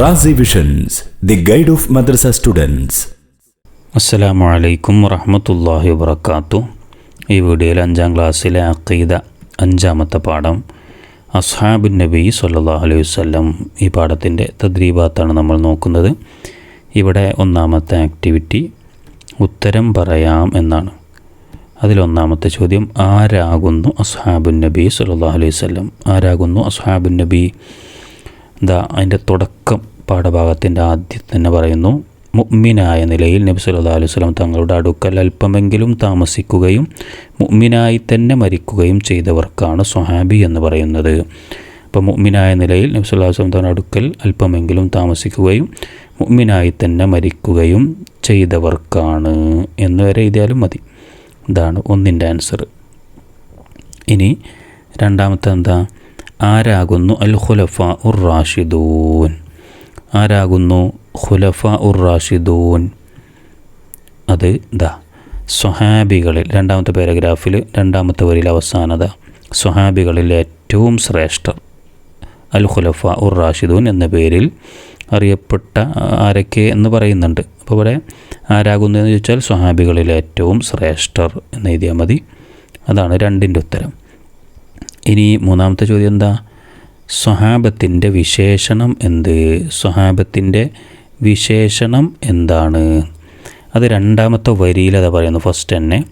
Raasi visions the guide of madrasa students അസ്സലാമു അലൈക്കും വറഹമത്തല്ലാഹി വബർക്കാത്തു ഈ വീഡിയോയിൽ അഞ്ചാം ക്ലാസ്സിലെ അഖീദ അഞ്ചാമത്തെ പാഠം അസ്ഹാബിൻ നബി സല്ലല്ലാഹു അലൈഹി വസല്ലം ഈ പാഠത്തിന്റെ തദ്രീബാത്താണ് നമ്മൾ നോക്കുന്നത്. ഇവിടെ ഒന്നാമത്തെ ആക്ടിവിറ്റി ഉത്തരം പറയാം എന്നാണ്. അതിലൊന്നാമത്തെ ചോദ്യം ആരാകുന്നു അസ്ഹാബുൻ നബി സല്ലല്ലാഹു അലൈഹി വസല്ലം? ആരാകുന്നു അസ്ഹാബുൻ നബി? എന്താ അതിന്റെ തുടക്കം പാഠഭാഗത്തിന്റെ ആദ്യം തന്നെ പറയുന്നു മുഅ്മിനായ നിലയിൽ നബി സല്ലല്ലാഹു അലൈഹി വസല്ലം തങ്ങളുടെ അടുക്കൽ അല്പമെങ്കിലും താമസിക്കുകയും മുഅ്മിനായി തന്നെ മരിക്കുകയും ചെയ്തവർക്കാണ് സ്വഹാബി എന്ന് പറയുന്നത്. അപ്പോൾ മുഅ്മിനായ നിലയിൽ നബി സല്ലല്ലാഹു വസ്ലം തങ്ങളുടെ അടുക്കൽ അല്പമെങ്കിലും താമസിക്കുകയും മുഅ്മിനായി തന്നെ മരിക്കുകയും ചെയ്തവർക്കാണ് എന്ന് വരെ എഴുതിയാലും മതി. ഇതാണ് ഒന്നിന്റെ ആൻസർ. ഇനി രണ്ടാമത്തെ എന്താ? ആരാകുന്നു അൽ ഖുലഫ ഉർ റാഷിദൂൻ ആരാകുന്നു ഖുലഫ ഉർ റാഷിദൂൻ അത് ദാ സ്വഹാബികളിൽ രണ്ടാമത്തെ പാരഗ്രാഫിൽ രണ്ടാമത്തെ വരിയിൽ അവസാനത സ്വഹാബികളിൽ ഏറ്റവും ശ്രേഷ്ഠർ അൽ ഖുലഫ ഉർ റാഷിദൂൻ എന്ന പേരിൽ അറിയപ്പെട്ട ആരൊക്കെ എന്ന് പറയുന്നുണ്ട്. അപ്പോൾ ഇവിടെ ആരാകുന്നതെന്ന് ചോദിച്ചാൽ സ്വഹാബികളിൽ ഏറ്റവും ശ്രേഷ്ഠർ എന്ന് എഴുതിയാൽ മതി. അതാണ് രണ്ടിന്റെ ഉത്തരം. ഇനി മൂന്നാമത്തെ ചോദ്യം എന്താ? സ്വഹാബത്തിന്റെ വിശേഷണം എന്ത്? സ്വഹാബത്തിന്റെ വിശേഷണം എന്താണ്? അത് രണ്ടാമത്തെ വരിയിൽ അതാ പറയുന്നു. ഫസ്റ്റ് തന്നെ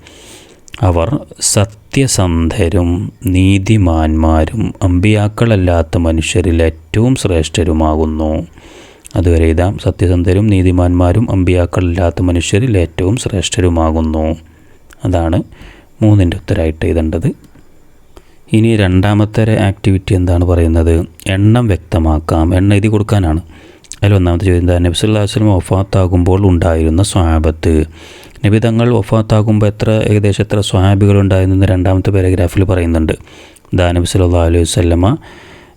അവർ സത്യസന്ധരും നീതിമാന്മാരും അമ്പിയാക്കളല്ലാത്ത മനുഷ്യരിൽ ഏറ്റവും ശ്രേഷ്ഠരുമാകുന്നു. അതുവരെ ഇതാം സത്യസന്ധരും നീതിമാന്മാരും അമ്പിയാക്കളല്ലാത്ത മനുഷ്യരിൽ ഏറ്റവും ശ്രേഷ്ഠരുമാകുന്നു. അതാണ് മൂന്നിന്റെ ഉത്തരമായിട്ട് എഴുതേണ്ടത്. ഇനി രണ്ടാമത്തെ ആക്ടിവിറ്റി എന്താണ് പറയുന്നത്? എണ്ണം വ്യക്തമാക്കാം. എണ്ണ എഴുതി കൊടുക്കാനാണ്. അതിൽ ഒന്നാമത്തെ ചോദ്യം എന്താ നബി സല്ലല്ലാഹു അലൈഹി വസല്ലം വഫാത്താകുമ്പോൾ ഉണ്ടായിരുന്ന സ്വാബത്ത് നബി തങ്ങൾ വഫാത്താകുമ്പോൾ എത്ര ഏകദേശം എത്ര സ്വഹാബികൾ ഉണ്ടായിരുന്നു രണ്ടാമത്തെ പാരഗ്രാഫിൽ പറയുന്നുണ്ട്. ദാ നബി സല്ലല്ലാഹു അലൈഹി വസല്ലമ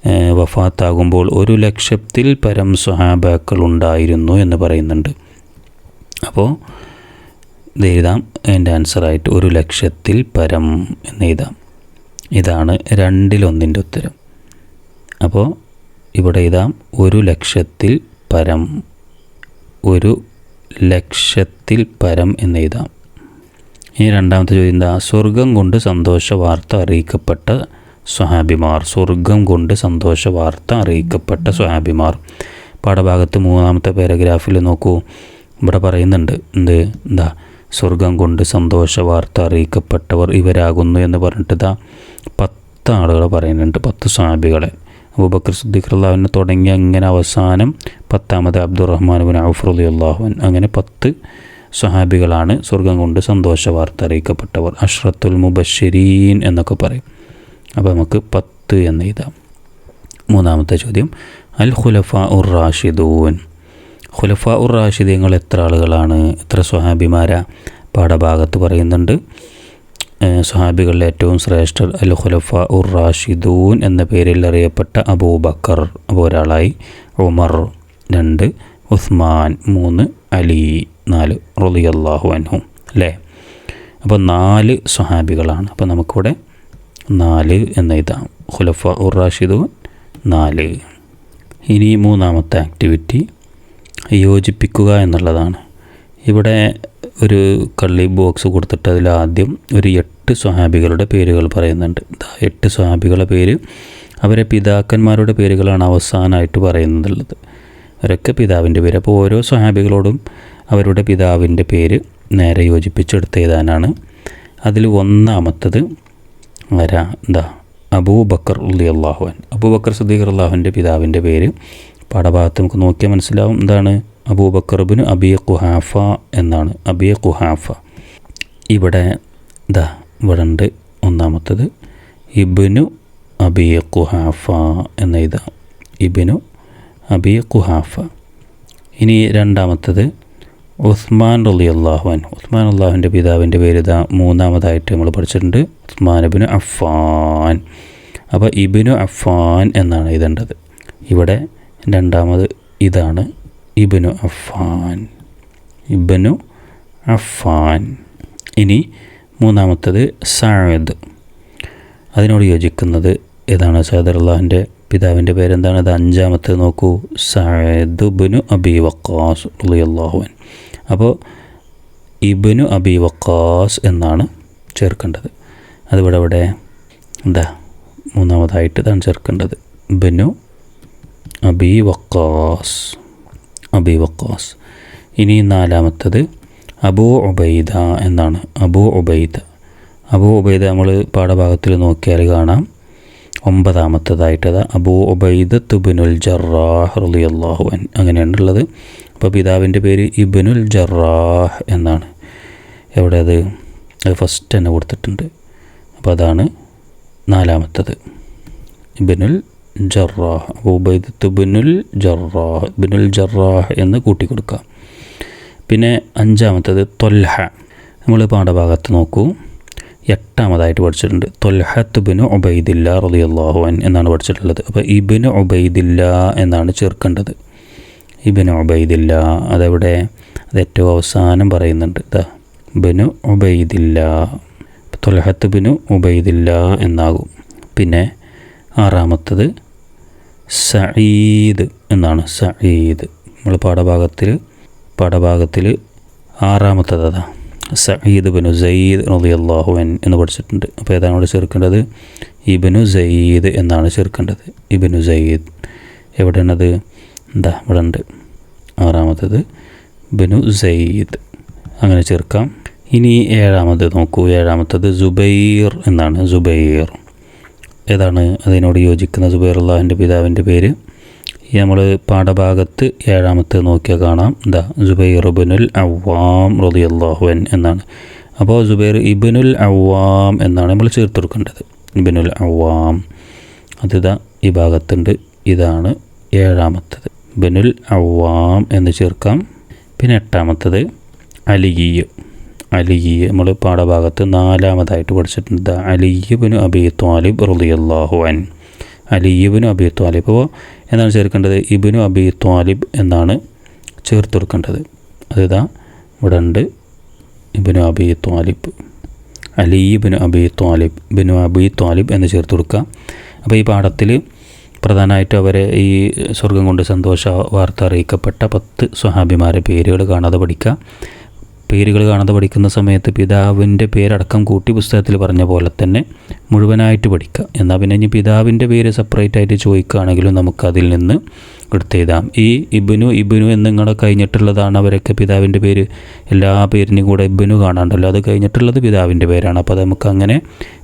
ഏഹ്, വഫാത്താകുമ്പോൾ ഒരു ലക്ഷത്തിൽ പരം സ്വഹാബാക്കൾ ഉണ്ടായിരുന്നു എന്ന് പറയുന്നുണ്ട്. അപ്പോൾ ഇത് എഴുതാം. എന്റെ ആൻസറായിട്ട് ഒരു ലക്ഷത്തിൽ പരം എന്ന് എഴുതാം. ഇതാണ് രണ്ടിലൊന്നിന്റെ ഉത്തരം. അപ്പോൾ ഇവിടെ ഇതാം ഒരു ലക്ഷത്തിൽ പരം ഒരു ലക്ഷത്തിൽ പരം എന്ന് എഴുതാം. ഇനി രണ്ടാമത്തെ ചോദ്യം എന്താ? സ്വർഗം കൊണ്ട് സന്തോഷ വാർത്ത അറിയിക്കപ്പെട്ട സ്വഹാബിമാർ. സ്വർഗം കൊണ്ട് സന്തോഷ വാർത്ത അറിയിക്കപ്പെട്ട സ്വഹാബിമാർ. പാഠഭാഗത്ത് മൂന്നാമത്തെ പാരഗ്രാഫിൽ നോക്കൂ. ഇവിടെ പറയുന്നുണ്ട് എന്ത്? എന്താ? സ്വർഗം കൊണ്ട് സന്തോഷ വാർത്ത അറിയിക്കപ്പെട്ടവർ ഇവരാകുന്നു എന്ന് പറഞ്ഞിട്ട് ഇതാ പത്ത് ആളുകൾ പറയുന്നുണ്ട് പത്ത് സാബികളെ. അബൂബക്കർ സിദ്ദീഖ് അള്ളാഹുവിനെ തുടങ്ങി അങ്ങനെ അവസാനം പത്താമത് അബ്ദുറഹ്മാൻ ബിൻ ഔഫ് അലി അള്ളാഹുൻ അങ്ങനെ പത്ത് സ്വഹാബികളാണ് സ്വർഗം കൊണ്ട് സന്തോഷ വാർത്ത അറിയിക്കപ്പെട്ടവർ. അഷ്റത്തുൽ മുബഷരീൻ എന്നൊക്കെ പറയും. അപ്പോൾ നമുക്ക് പത്ത് എന്ന് എഴുതാം. മൂന്നാമത്തെ ചോദ്യം. അൽ ഖുലഫ ഉർ റാഷിദൂൻ. ഖുലഫ ഉർ റാഷിദീങ്ങൾ എത്ര ആളുകളാണ്? എത്ര സ്വഹാബിമാരാ? പാഠഭാഗത്ത് പറയുന്നുണ്ട്. സ്വഹാബികളിൽ ഏറ്റവും ശ്രേഷ്ഠർ അൽ ഖുലഫ ഉർ റാഷിദൂൻ എന്ന പേരിൽ അറിയപ്പെട്ട അബൂബക്കർ അപ്പോൾ ഒരാളായി. ഉമർ രണ്ട് ഉസ്മാൻ മൂന്ന് അലി നാല് റളിയല്ലാഹു അൻഹു. അല്ലേ? അപ്പോൾ നാല് സ്വഹാബികളാണ്. അപ്പോൾ നമുക്കിവിടെ നാല് എന്ന എഴുതാം ഖുലഫ ഉർ റാഷിദൂൻ നാല്. ഇനി മൂന്നാമത്തെ ആക്ടിവിറ്റി യോജിപ്പിക്കുക എന്നുള്ളതാണ്. ഇവിടെ ഒരു കള്ളി ബോക്സ് കൊടുത്തിട്ട് അതിൽ ആദ്യം ഒരു എട്ട് സ്വഹാബികളുടെ പേരുകൾ പറയുന്നുണ്ട്. എട്ട് സ്വഹാബികളുടെ പേര് അവരെ പിതാക്കന്മാരുടെ പേരുകളാണ് അവസാനമായിട്ട് പറയുന്നുള്ളത്. അവരൊക്കെ പിതാവിന്റെ പേര്. അപ്പോൾ ഓരോ സ്വഹാബികളോടും അവരുടെ പിതാവിന്റെ പേര് നേരെ യോജിപ്പിച്ചെടുത്ത് എഴുതാനാണ് അതിൽ ഒന്നാമത്തത് ആരാ എന്താ അബൂബക്കർ ഉള്ളി അള്ളാഹുൻ അബൂബക്കർ സദീഖർ അള്ളാഹുവിന്റെ പിതാവിന്റെ പേര് പാഠഭാഗത്ത് നമുക്ക് നോക്കിയാൽ മനസ്സിലാവും എന്താണ്? അബൂബക്കർബിന് അബിയ കുഹാഫ എന്നാണ്. അബിയ കുഹാഫ ഇവിടെ ദാ ഇവിടെ ഉണ്ട് ഒന്നാമത്തത്. ഇബിനു അബിയ കുഹാഫ എന്ന എഴുതാം ഇബിനു അബിയ കുഹാഫ ഇനി രണ്ടാമത്തത് ഉസ്മാൻ റലി അള്ളാഹുൻ ഉസ്മാൻ അള്ളാഹുവിന്റെ പിതാവിന്റെ പേര് ഇതാ മൂന്നാമതായിട്ട് നമ്മൾ പഠിച്ചിട്ടുണ്ട്. ഉസ്മാൻ ഇബിനു അഫാൻ അപ്പോൾ ഇബിനു അഫാൻ എന്നാണ് എഴുതേണ്ടത്. ഇവിടെ രണ്ടാമത് ഇതാണ്. ഇബിനു അഫാൻ ഇബനു അഫാൻ ഇനി മൂന്നാമത്തത് സായദ് അതിനോട് യോജിക്കുന്നത് ഏതാണ്? അള്ളാഹിന്റെ പിതാവിന്റെ പേരെന്താണ്? അത് അഞ്ചാമത്തെ നോക്കൂ. സഅദുബിനു അബി വക്കാസ് അള്ളാഹുവൻ അപ്പോൾ ഇബിനു അബി വക്കാസ് എന്നാണ് ചേർക്കേണ്ടത്. അതിവിടെ ഇവിടെ എന്താ മൂന്നാമതായിട്ട് ഇതാണ് ചേർക്കേണ്ടത്. ബനു അബി വക്കാസ് അബി വക്കാസ്. ഇനി നാലാമത്തത് അബൂ ഉബൈദ എന്നാണ്. അബൂ ഉബൈദ. അബൂ ഉബൈദ നമ്മൾ പാഠഭാഗത്തിൽ നോക്കിയാൽ കാണാം. ഒമ്പതാമത്തതായിട്ടത് അബൂ ഉബൈദ തുബിനുൽ ജറാഹ് റളിയല്ലാഹു അൻ അങ്ങനെയാണുള്ളത്. അപ്പോൾ പിതാവിന്റെ പേര് ഇബിനുൽ ജറാഹ് എന്നാണ്. എവിടെ അത് അത് ഫസ്റ്റ് തന്നെ കൊടുത്തിട്ടുണ്ട്. അപ്പോൾ അതാണ് നാലാമത്തത്. ഇബിനുൽ ജറാഹ് ഉബൈദ് തുബിനുൽ ജറാഹ് ബിനുൽ ജറാഹ് എന്ന് കൂട്ടിക്കൊടുക്കുക. പിന്നെ അഞ്ചാമത്തത് തൊൽഹ. നമ്മൾ പാഠഭാഗത്ത് നോക്കൂ. എട്ടാമതായിട്ട് പഠിച്ചിട്ടുണ്ട്. തൊൽഹത്ത് ബിനു ഒബൈദില്ല റളിയല്ലാഹു അൻ എന്നാണ് പഠിച്ചിട്ടുള്ളത്. അപ്പോൾ ഇബിന് ഒബൈദില്ല എന്നാണ് ചേർക്കേണ്ടത്. ഇബിന് ഒബൈദില്ല അതെവിടെ? അത് ഏറ്റവും അവസാനം പറയുന്നുണ്ട്. ഇതാ ബിനു ഒബൈദില്ല തൊൽഹത്ത് ബിനു ഒബൈദില്ല എന്നാകും. പിന്നെ ആറാമത്തത് സഈദ് എന്നാണ്. സഈദ്. നമ്മൾ പാഠഭാഗത്തിൽ പാഠഭാഗത്തിൽ ആറാമത്തത് അതാ. സഈദ് ബിനു സയ്യിദ് റളിയല്ലാഹു അൻ എന്ന് പഠിച്ചിട്ടുണ്ട്. അപ്പോൾ ഏതാണ് ഇവിടെ ചേർക്കേണ്ടത്? ഇബിനു സയ്യിദ് എന്നാണ് ചേർക്കേണ്ടത്. ഇബിനു സയ്യിദ്. എവിടെയാണത്? എന്താ ഇവിടെ ഉണ്ട്. ആറാമത്തത് ബിനു സയ്യിദ്. അങ്ങനെ ചേർക്കാം. ഇനി ഏഴാമത് നോക്കൂ. ഏഴാമത്തത് ജുബൈർ എന്നാണ്. ജുബൈർ ഏതാണ് അതിനോട് യോജിക്കുന്ന സുബൈർ അള്ളാഹിന്റെ പിതാവിന്റെ പേര് നമ്മൾ പാഠഭാഗത്ത് ഏഴാമത്തെ നോക്കിയാൽ കാണാം. എന്താ ജുബൈർ ഇബിനുൽ അവാം റതി അള്ളാഹുവൻ എന്നാണ്. അപ്പോൾ സുബൈർ ഇബിനുൽ അവാം എന്നാണ് നമ്മൾ ചേർത്ത് കൊടുക്കേണ്ടത് ഇബിനുൽ അവാം അതിതാ ഈ ഭാഗത്തുണ്ട്. ഇതാണ് ഏഴാമത്തത്. ഇബിനുൽ അവാം എന്ന് ചേർക്കാം. പിന്നെ എട്ടാമത്തത് അലിയ അലിയ നമ്മൾ പാഠഭാഗത്ത് നാലാമതായിട്ട് പഠിച്ചിട്ടുണ്ട്. അലിയബിന് അബി ത്വാലിബ് റളിയല്ലാഹു അൻ അലിയബിന് അബി ത്വാലിബ്. അപ്പോൾ എന്താണ് ചേർക്കേണ്ടത്? ഇബിനു അബി ത്വാലിബ് എന്നാണ് ചേർത്ത് കൊടുക്കേണ്ടത് അതിതാ ഇവിടെ ഉണ്ട് ഇബിനു അബി ത്വാലിബ്. അലിബിന് അബി ത്വാലിബ് ബിനു അബി ത്വാലിബ് എന്ന് ചേർത്ത് കൊടുക്കുക അപ്പോൾ ഈ പാഠത്തിൽ പ്രധാനമായിട്ടും അവരെ ഈ സ്വർഗം കൊണ്ട് സന്തോഷ വാർത്ത അറിയിക്കപ്പെട്ട പത്ത് സ്വഹാബിമാരെ പേരുകൾ കാണാതെ പഠിക്കുക. പേരുകൾ കാണാതെ പഠിക്കുന്ന സമയത്ത് പിതാവിന്റെ പേരടക്കം കൂട്ടി പുസ്തകത്തിൽ പറഞ്ഞ പോലെ തന്നെ മുഴുവനായിട്ട് പഠിക്കുക എന്നാൽ പിന്നെ ഇനി പിതാവിന്റെ പേര് സെപ്പറേറ്റ് ആയിട്ട് ചോദിക്കുകയാണെങ്കിലും നമുക്കതിൽ നിന്ന് എടുത്തെഴുതാം ഈ ഇബിനു ഇബിനു എന്നിങ്ങനെ കഴിഞ്ഞിട്ടുള്ളതാണ് അവരൊക്കെ പിതാവിന്റെ പേര്. എല്ലാ പേരിനും കൂടെ ഇബിനു കാണാണ്ടല്ലോ. അത് കഴിഞ്ഞിട്ടുള്ളത് പിതാവിന്റെ പേരാണ്. അപ്പോൾ അത് നമുക്ക് അങ്ങനെ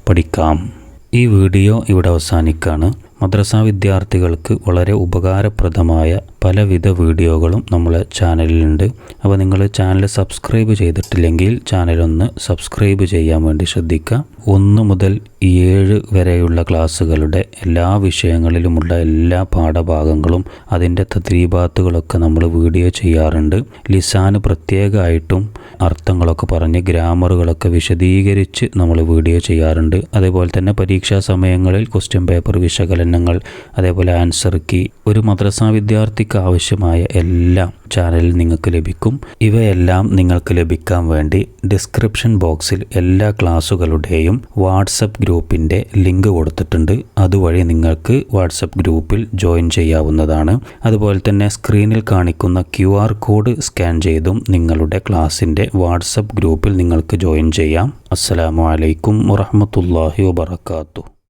പഠിക്കാം. ഈ വീഡിയോ ഇവിടെ അവസാനിക്കുകയാണ്. മദ്രസ വിദ്യാർത്ഥികൾക്ക് വളരെ ഉപകാരപ്രദമായ പലവിധ വീഡിയോകളും നമ്മളെ ചാനലിലുണ്ട്. അപ്പോൾ നിങ്ങൾ ചാനൽ സബ്സ്ക്രൈബ് ചെയ്തിട്ടില്ലെങ്കിൽ ചാനലൊന്ന് സബ്സ്ക്രൈബ് ചെയ്യാൻ വേണ്ടി ശ്രദ്ധിക്കുക. ഒന്ന് മുതൽ ഏഴ് വരെയുള്ള ക്ലാസ്സുകളുടെ എല്ലാ വിഷയങ്ങളിലുമുള്ള എല്ലാ പാഠഭാഗങ്ങളും അതിന്റെ തദ്രീപാത്തുകളൊക്കെ നമ്മൾ വീഡിയോ ചെയ്യാറുണ്ട്. ലിസാന് പ്രത്യേകമായിട്ടും അർത്ഥങ്ങളൊക്കെ പറഞ്ഞ് ഗ്രാമറുകളൊക്കെ വിശദീകരിച്ച് നമ്മൾ വീഡിയോ ചെയ്യാറുണ്ട്. അതേപോലെ തന്നെ പരീക്ഷാ സമയങ്ങളിൽ ക്വസ്റ്റ്യൻ പേപ്പർ വിശകലനങ്ങൾ അതേപോലെ ആൻസർ കീ ഒരു മദ്രസാ വിദ്യാർത്ഥിക്ക് ആവശ്യമായ എല്ലാം ചാനലിൽ നിങ്ങൾക്ക് ലഭിക്കും. ഇവയെല്ലാം നിങ്ങൾക്ക് ലഭിക്കാൻ വേണ്ടി ഡിസ്ക്രിപ്ഷൻ ബോക്സിൽ എല്ലാ ക്ലാസ്സുകളുടെയും വാട്സപ്പ് ഗ്രൂപ്പിന്റെ ലിങ്ക് കൊടുത്തിട്ടുണ്ട്. അതുവഴി നിങ്ങൾക്ക് വാട്സപ്പ് ഗ്രൂപ്പിൽ ജോയിൻ ചെയ്യാവുന്നതാണ്. അതുപോലെ തന്നെ സ്ക്രീനിൽ കാണിക്കുന്ന ക്യു കോഡ് സ്കാൻ ചെയ്തും നിങ്ങളുടെ ക്ലാസ്സിന്റെ വാട്സപ്പ് ഗ്രൂപ്പിൽ നിങ്ങൾക്ക് ജോയിൻ ചെയ്യാം. അസ്സാം വലൈക്കും വറഹമത്തല്ലാഹി വബർക്കാത്തു